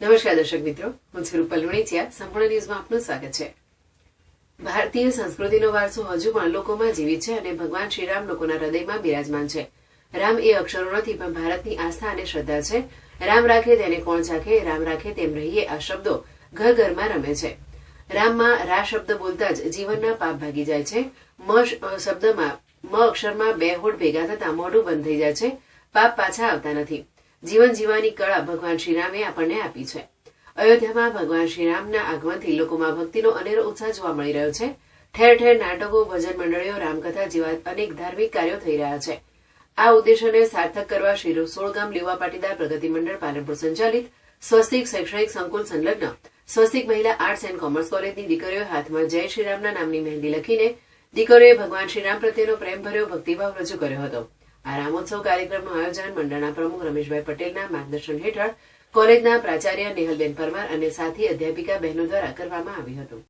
નમસ્કાર દર્શક મિત્રો, હું છું લુણીચિયા. સંપૂર્ણ ન્યૂઝમાં આપનું સ્વાગત છે. ભારતીય સંસ્કૃતિનો વારસો હજુ પણ લોકોમાં જીવિત છે અને ભગવાન શ્રીરામ લોકોના હૃદયમાં બિરાજમાન છે. રામ એ અક્ષરો નથી, પણ ભારતની આસ્થા અને શ્રદ્ધા છે. રામ રાખે તેને કોણ ચાખે, રામ રાખે તેમ રહીએ આ શબ્દો ઘર ઘરમાં રમે છે. રામમાં રા શબ્દ બોલતા જ જીવનના પાપ ભાગી જાય છે. મ શબ્દમાં, મ અક્ષરમાં બે હોઠ ભેગા થતા મોઢું બંધ થઈ જાય છે. પાપ પાછા આવતા નથી. જીવન જીવવાની કળા ભગવાન શ્રીરામે આપણને આપી છે. અયોધ્યામાં ભગવાન શ્રીરામના આગમનથી લોકોમાં ભક્તિનો અનેરો ઉત્સાહ જોવા મળી રહ્યો છે. ઠેર ઠેર નાટકો, ભજન મંડળીઓ, રામકથા જેવા અનેક ધાર્મિક કાર્યો થઈ રહ્યા છે. આ ઉદ્દેશોને સાર્થક કરવા શ્રી સોળગામ લીવા પાટીદાર પ્રગતિ મંડળ પાલનપુર સંચાલિત સ્વસ્તિક શૈક્ષણિક સંકુલ સંલગ્ન સ્વસ્તિક મહિલા આર્ટ્સ એન્ડ કોમર્સ કોલેજની દીકરીઓ હાથમાં જય શ્રીરામના નામની મહેંદી લખીને દીકરીઓએ ભગવાન શ્રીરામ પ્રત્યેનો પ્રેમભર્યો ભક્તિભાવ રજૂ કર્યો હતો. આ રામોત્સવ કાર્યક્રમનું આયોજન મંડળના પ્રમુખ રમેશભાઈ પટેલના માર્ગદર્શન હેઠળ કોલેજના પ્રાચાર્ય નેહલબેન પરમાર અને સાથી અધ્યાપિકા બહેનો દ્વારા કરવામાં આવ્યું હતું.